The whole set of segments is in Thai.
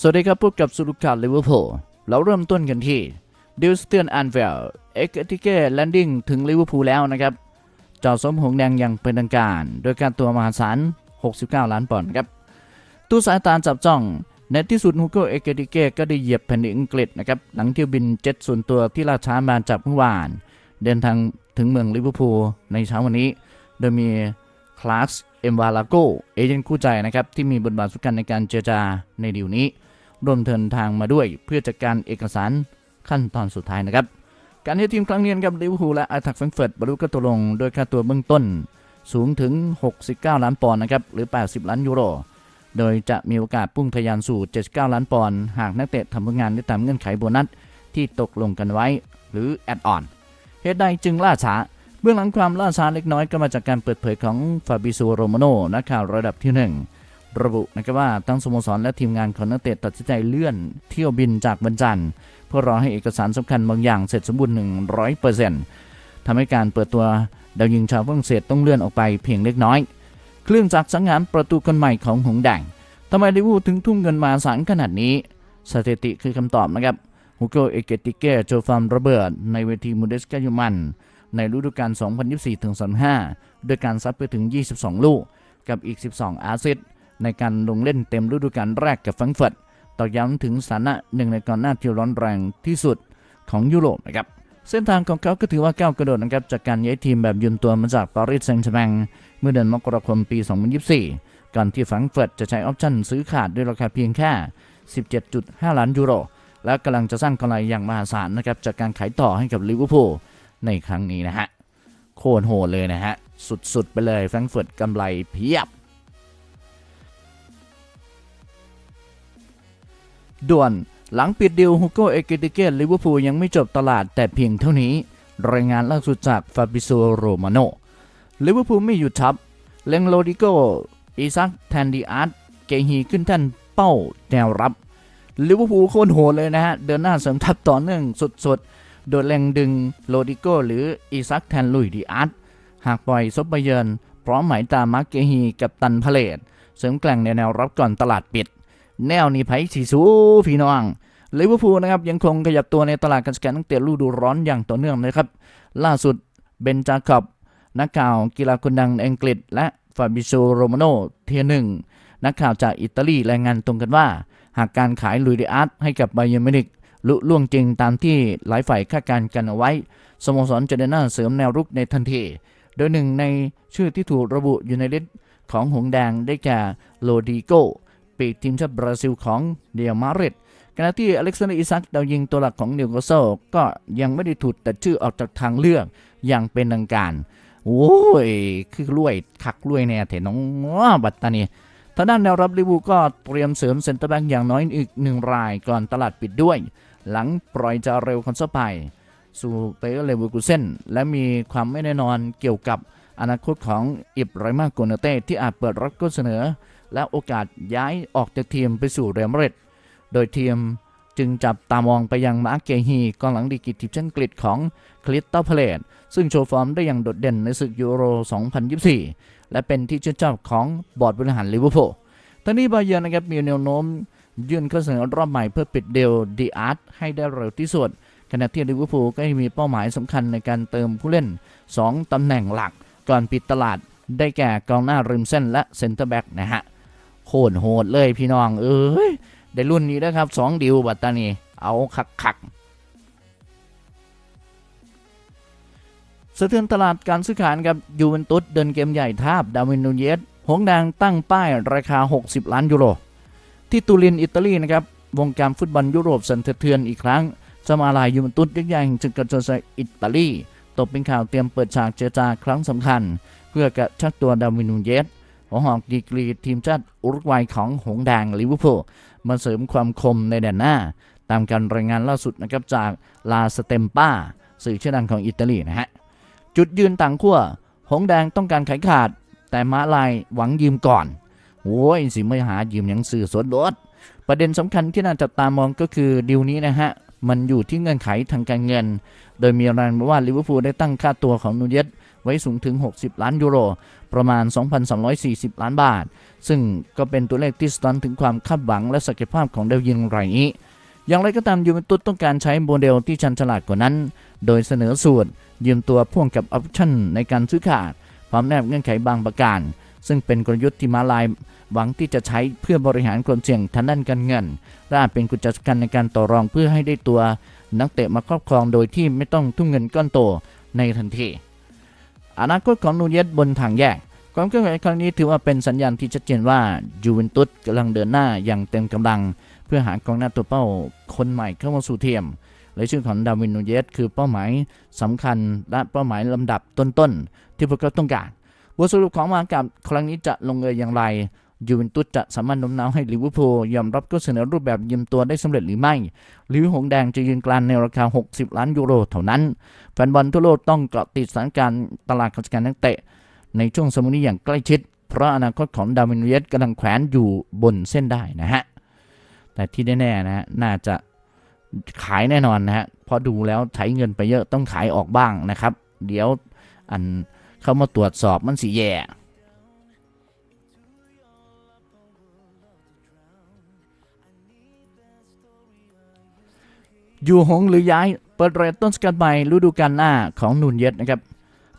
สวัสดีครับพบกับสุรุกาลิเวอร์พูลเราเริ่มต้นกันที่ดิวสเตียนอันเวลเอ็กติเก้แลนดิ้งถึงลิเวอร์พูลแล้วนะครับเจอสมหงแดงอย่างเป็นทางการ โดยการตัวมหาศาล 69 ล้านปอนด์ครับตู้สายตาจับจ้องในที่สุดฮูโกเอเกติเก้ก็ได้เหยียบแผ่นดินอังกฤษนะครับหลังเที่ยวบินเจ็ตส่วนตัวที่ล่าช้ามาจากเมื่อวาน เดินทางถึงเมืองลิเวอร์พูลในเช้าวันนี้ โดยมีคลาสเอ็มวาลาโกเอเจนต์คู่ใจนะครับที่มีบทบาทสำคัญในการเจรจาในดีลนี้ ร่วมเดินทางมาด้วยเพื่อจัดการเอกสารขั้นตอนสุดท้ายนะครับ การให้ทีมครั้งนี้กับลิเวอร์พูลและอาทักแฟรงเฟิร์ตบรรลุข้อตกลงโดยค่าตัวเบื้องต้นสูงถึง 69 ล้านปอนด์นะครับหรือ 80 ล้านยูโร โดยจะมีโอกาสพุ่งทะยานสู่ 79 ล้านปอนด์หากนักเตะทำผลงานได้ตามเงื่อนไขโบนัสที่ตกลงกันไว้หรือแอดออนเหตุใดจึงล่าช้าเบื้องหลังความล่าช้าเล็กน้อยก็มาจากการเปิดเผยของฟาบิโซโรมาโนนักข่าวระดับที่หนึ่ง ระบุนะครับว่าทั้งสโมสรและทีมงานของนักเตะตัดสินใจเลื่อนเที่ยวบินจากวันจันทร์เพื่อรอให้เอกสารสำคัญบางอย่างเสร็จสมบูรณ์ 100%ทำให้การเปิดตัวดาวยิงชาวฝรั่งเศสต้องเลื่อนออกไปเพียงเล็กน้อย เครื่องจักรสังหารประตูคนใหม่ของหงแดงทำไมลิเวอร์พูลถึงทุ่มเงินมาสารขนาดนี้ สถิติคือคำตอบนะครับฮูโกเอเกติเกโจฟามระเบิด ในเวทีมูเดสกายูมัน ในฤดูกาล 2024-2025โดยการซัดไปถึง 22 ลูก กับอีก 12 อาซิสต์ ในการลงเล่นเต็มฤดูกาลแรกกับแฟรงก์เฟิร์ตตอกย้ำถึงสถานะหนึ่งในกองหน้าที่ร้อนแรงที่สุดของยุโรปนะครับเส้นทางของเขาก็ถือว่าก้าวกระโดดนะครับจากการย้ายทีมแบบยืนตัวมาจากปารีสแซงต์แชร์แมงเมื่อเดือนมกราคมปี 2024 ก่อนที่แฟรงก์เฟิร์ตจะใช้ออปชั่นซื้อขาดด้วยราคาเพียงแค่ 17.5 ล้านยูโร และกำลังจะสร้างกำไรอย่างมหาศาลนะครับจากการขายต่อให้กับลิเวอร์พูลในครั้งนี้นะฮะโคตรโหดเลยนะฮะสุดๆไปเลยแฟรงก์เฟิร์ตกำไรเพียบ ด่วนหลังปิดดีลฮูโกเอเกติเกตลิเวอร์พูลยังไม่จบตลาดแต่เพียงเท่านี้ รายงานล่าสุดจากฟาบิโซโรมาโนลิเวอร์พูลไม่หยุดทับ เลงโลดิโกอีซักแทนดีอาร์ตเกฮีขึ้นแท่นเป้าแนวรับลิเวอร์พูลโคตรโหดเลยนะฮะ เดินหน้าเสริมทัพต่อเนื่องสุดๆ โดยแรงดึงโลดิโกหรืออีซักแทนลุยดีอาร์ตหากปล่อยซบไปเยินพร้อมหมายตามมาร์กเกฮีกับตันพาเลตเสริมแกล่งในแนวรับก่อนตลาดปิด แนวนี้ไผสีสูพี่น้องลิเวอร์พูลนะครับยังคงขยับตัวในตลาดการสแกนตั้งแต่ฤดูร้อนอย่างต่อเนื่องนะครับ ล่าสุดเบนจาคอบนักข่าวกีฬาคนดังในอังกฤษ และฟาบิโซโรมาโนเทียหนึ่งนักข่าวจากอิตาลีรายงานตรงกันว่า หากการขายลุยเดอาร์ตให้กับไบเยอร์มินิกลุล่วงจริงตามที่หลายฝ่ายคาดการณ์กันเอาไว้ สโมสรจะเดินหน้าเสริมแนวรุกในทันที โดยหนึ่งในชื่อที่ถูกระบุอยู่ในลิสต์ของหงส์แดงได้แก่โลดิโก ปีกทีมชาติบราซิลของเดียมาริดขณะที่อเล็กซานเดอร์อิซักดาวยิงตัวหลักของนิวคาสเซิลก็ยังไม่ได้ถูกตัดชื่อออกจากทางเลือกอย่างเป็นทางการโอ้ยคือรวยคักรวยแน่เถน้องบัตตานีทางด้านแนวรับลิเวอร์พูก็เตรียมเสริมเซ็นเตอร์แบ็กอย่างน้อยอีกหนึ่งรายก่อนตลาดปิดด้วย หลังปล่อยจาเร็วคอนเซไปสู่เปเอเลเวอร์กูเซนและมีความไม่แน่นอนเกี่ยวกับอนาคตของอิบไรมาโกเนเต้ที่อาจเปิดรับข้อเสนอ และโอกาสย้ายออกจากทีมไปสู่เรอัลมาดริดโดยทีมจึงจับตามองไปยังมาร์กเกฮีกองหลังดีกรีทีมชาติอังกฤษของคลิสตัลพาเลตซึ่งโชว์ฟอร์มได้อย่างโดดเด่นในศึกยูโร 2024 และเป็นที่ชื่นชอบของบอร์ดบริหารลิเวอร์พูลทั้งนี้บาเยอร์นะครับมีแนวโน้ม ยื่นข้อเสนอรอบใหม่เพื่อปิดเดลดีอาร์ตให้ได้เร็วที่สุดขณะที่ลิเวอร์พูลก็มีเป้าหมายสำคัญในการเติมผู้เล่น 2ตำแหน่งหลัก ก่อนปิดตลาดได้แก่กองหน้าริมเส้นและเซ็นเตอร์แบ็กนะฮะ โคตรโหดเลยพี่น้อง เอ้ยได้รุ่นนี้นะครับสองดิวบัตตานีเอาคักคักสะเทือนตลาดการซื้อขายกับยูเวนตุสเดินเกมใหญ่ทาบดาวินนูเยสหงแดงตั้งป้ายราคา 60 ล้านยูโร ที่ตูรินอิตาลีนะครับวงการฟุตบอลยุโรปสั่นสะเทือนอีกครั้งสมาลายยูเวนตุสยักษ์ใหญ่จึงกระโจนใส่อิตาลีตกเป็นข่าวเตรียมเปิดฉากเจรจาครั้งสำคัญ เพื่อกระชักตัวดาวินนูเยส หัวหอกดีกรีทีมชาติอุรุกวัยของหงแดงลิเวอร์พูลมาเสริมความคมในแดนหน้า ตามการรายงานล่าสุดนะครับจากลาสเตมป้าสื่อชื่อดังของอิตาลีนะฮะ จุดยืนต่างขั้วหงแดงต้องการขายขาด แต่มาลายหวังยืมก่อนโอ้ยสิไม่หายืมยังสื่อสดลดประเด็นสำคัญที่น่าจับตามองก็คือดีลนี้นะฮะมันอยู่ที่เงื่อนไขทางการเงิน โดยมีรายงานว่าลิเวอร์พูลได้ตั้งค่าตัวของนูเยส ไว้สูงถึง 60 ล้านยูโร ประมาณ2,240 ล้านบาท ซึ่งก็เป็นตัวเลขที่สะท้อนถึงความคาดหวังและศักยภาพของดาวยิงรายนี้ อย่างไรก็ตามยูเวนตุสต้องการใช้โมเดลที่ชันฉลาดกว่านั้น โดยเสนอสูตร ยืมตัวพ่วงกับออปชั่นในการซื้อขาดพร้อมแนบเงื่อนไขบางประการ ซึ่งเป็นกลยุทธ์ที่มาลายหวังที่จะใช้เพื่อบริหารความเสี่ยงทางด้านการเงินและอาจเป็นกุญแจสำคัญในการต่อรองเพื่อให้ได้ตัว นักเตะมาครอบครองโดยที่ไม่ต้องทุ่มเงินก้อนโตในทันที อนาคตของนูเยสบนทางแยกความเคลื่อนไหวครั้งนี้ถือว่าเป็นสัญญาณที่ชัดเจนว่ายูเวนตุสกำลังเดินหน้าอย่างเต็มกำลัง เพื่อหากองหน้าตัวเป้าคนใหม่เข้ามาสู่เทียมและชื่อของดาวินนูเยสคือเป้าหมายสำคัญและเป้าหมายลำดับต้นๆที่พวกเขาต้องการบทสรุปของมากับครั้งนี้จะลงเอยอย่างไร ยูเวนตุสจะสามารถโน้มน้าวให้ลิเวอร์พูลยอมรับข้อเสนอรูปแบบยืมตัวได้สำเร็จหรือไม่ หรือหงแดงจะยืนกลานในราคา 60 ล้านยูโรเท่านั้น แฟนบอลทั่วโลกต้องเกาะติดสถานการณ์ตลาดของการนักเตะ ในช่วงสมุนี้อย่างใกล้ชิด เพราะอนาคตของดาวินนูเยสกำลังแขวนอยู่บนเส้นได้นะฮะ แต่ที่แน่ๆนะฮะน่าจะขายแน่นอนนะฮะเพราะดูแล้วใช้เงินไปเยอะต้องขายออกบ้างนะครับ เดี๋ยวอันเข้ามาตรวจสอบมันสีแย่ อยู่หงหรือย้าย เปิดเรทต้นสกัดใหม่ฤดูกาลหน้าของนูนเยสนะครับ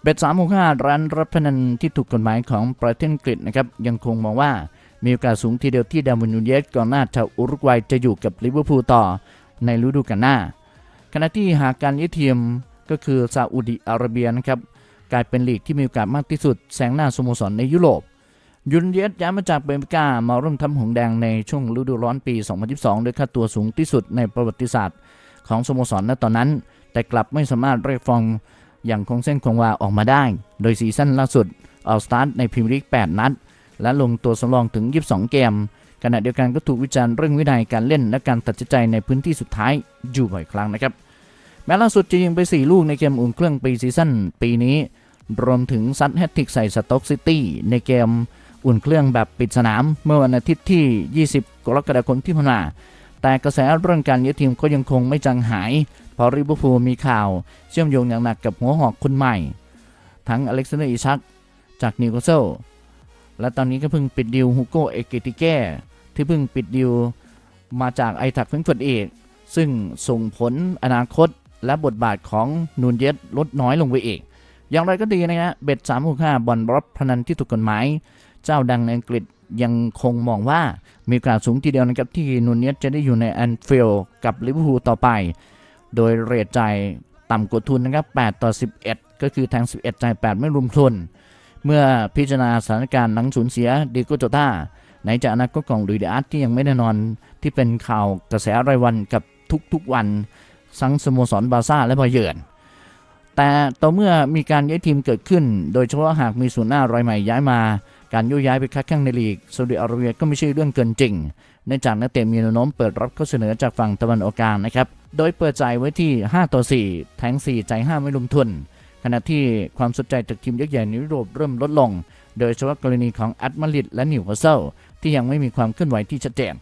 เบ็ดสามหกห้าร้านรับพนันที่ถูกกฎหมายของประเทศอังกฤษนะครับยังคงมองว่ามีโอกาสสูงทีเดียวที่ดาวินนูนเยสก่อนหน้าชาวอุรุกวัยจะอยู่กับลิเวอร์พูลต่อในฤดูกาลหน้า ขณะที่หากการย้ายทีมก็คือซาอุดิอาระเบียนะครับกลายเป็นลีกที่มีโอกาสมากที่สุดแซงหน้าสโมสรในยุโรปยุนเยสย้ายมาจากเบนฟิก้ามาร่วมทำหงแดงในช่วงฤดูร้อนปี 2022 ด้วยค่าตัวสูงที่สุดในประวัติศาสตร์ ของสโมสรณตอนนั้น แต่กลับไม่สามารถเรียกฟองอย่างคงเส้นคงวาออกมาได้ โดยซีซั่นล่าสุดออลสตาร์ทในพรีเมียร์ลีก 8 นัด และลงตัวสำรองถึง 22 เกม ขณะเดียวกันก็ถูกวิจารณ์เรื่องวินัยการเล่นและการตัดสินใจในพื้นที่สุดท้ายอยู่บ่อยครั้งนะครับ แม้ล่าสุดจะยิงไป 4 ลูกในเกมอุ่นเครื่องปีซีซั่นปีนี้ รวมถึงซัดแฮตทริกใส่สต็อกซิตี้ในเกมอุ่นเครื่องแบบปิดสนาม เมื่อวันอาทิตย์ที่ 20 กรกฎาคมที่ผ่านมา แต่กระแสเรื่องการย้ายทีมก็ยังคงไม่จางหาย เพราะริเวอร์พูลมีข่าวเชื่อมโยงอย่างหนักกับหัวหอกคนใหม่ ทั้งอเล็กซานเดอร์อิชักจากนิวคาสเซิลและตอนนี้ก็เพิ่งปิดดิวฮูโกเอเกติเก้ที่เพิ่งปิดดิวมาจากไอทักเฟงเฟิร์ตเอกซึ่งส่งผลอนาคตและบทบาทของนูนเยสลดน้อยลงไปเองอย่างไรก็ดีนะฮะเบ็ด365บอลรับพนันที่ถูกกฎหมาย เจ้าดังในอังกฤษ ยังคงมองว่ามีโอกาสสูงทีเดียวนะครับที่นูนเนียสจะได้อยู่ในแอนฟิลด์กับลิเวอร์พูลต่อไป โดยเรทจ่ายต่ำกว่าทุนนะครับ 8 ต่อ 11 ก็คือแทง11 จ่าย 8 ไม่รวมทุน เมื่อพิจารณาสถานการณ์หลังสูญเสียดิโกโจตาไหนจากอนาคตของลุยเดอาร์ตที่ยังไม่แน่นอนที่เป็นข่าวกระแสรายวันกับทุกๆวันทั้งสโมสรบาร์ซ่าและบาเยิร์นแต่ต่อเมื่อมีการย้ายทีมเกิดขึ้น โดยเฉพาะหากมีศูนย์หน้ารายใหม่ย้ายมา การยกย้ายไปคัดแข่งในลีกซาอุดิอาระเบียก็ไม่ใช่เรื่องเกินจริงเนื่องจากนักเตะมีแนวโน้มเปิดรับข้อเสนอจากฝั่งตะวันออกกลางนะครับ โดยเปิดใจไว้ที่ 5 ต่อ 4 แทง 4 ใจ 5 ไม่ลงทุน ขณะที่ความสนใจจากทีมยักษ์ใหญ่ในยุโรปเริ่มลดลง โดยเฉพาะกรณีของแอตมาดริดและนิวคาสเซิลที่ยังไม่มีความเคลื่อนไหวที่ชัดเจน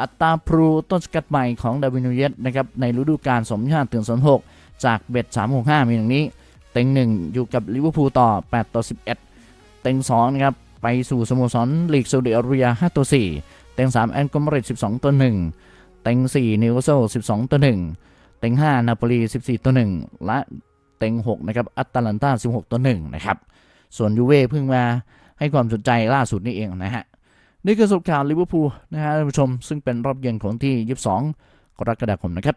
อัตราพลูต้นสกัดใหม่ของดาวินูเยสนะครับในฤดูกาล25ถึง26จากเบ็ด365มีอย่างนี้ เต็ง 1 อยู่กับลิเวอร์พูลต่อ 8 ต่อ 11 เต็ง2นะครับ ไปสู่สโมสรลีกซาอุดิอาระเบีย5 ต่อ 4 เต็ง 3 แอนกอมริด12 ต่อ 1 เต็ง 4 นิวคาสเซิล12 ต่อ 1 เต็ง 5 นาโปลี 14 ต่อ 1 และเต็ง 6 นะครับอัตแลนตา 16 ต่อ 1 นะครับ ส่วนยูเว่เพิ่งมาให้ความสนใจล่าสุดนี่เองนะฮะ นี่คือสรุปข่าวลิเวอร์พูลนะฮะท่านผู้ชมซึ่งเป็นรอบเย็นของที่ 22 กรกฎาคมนะครับ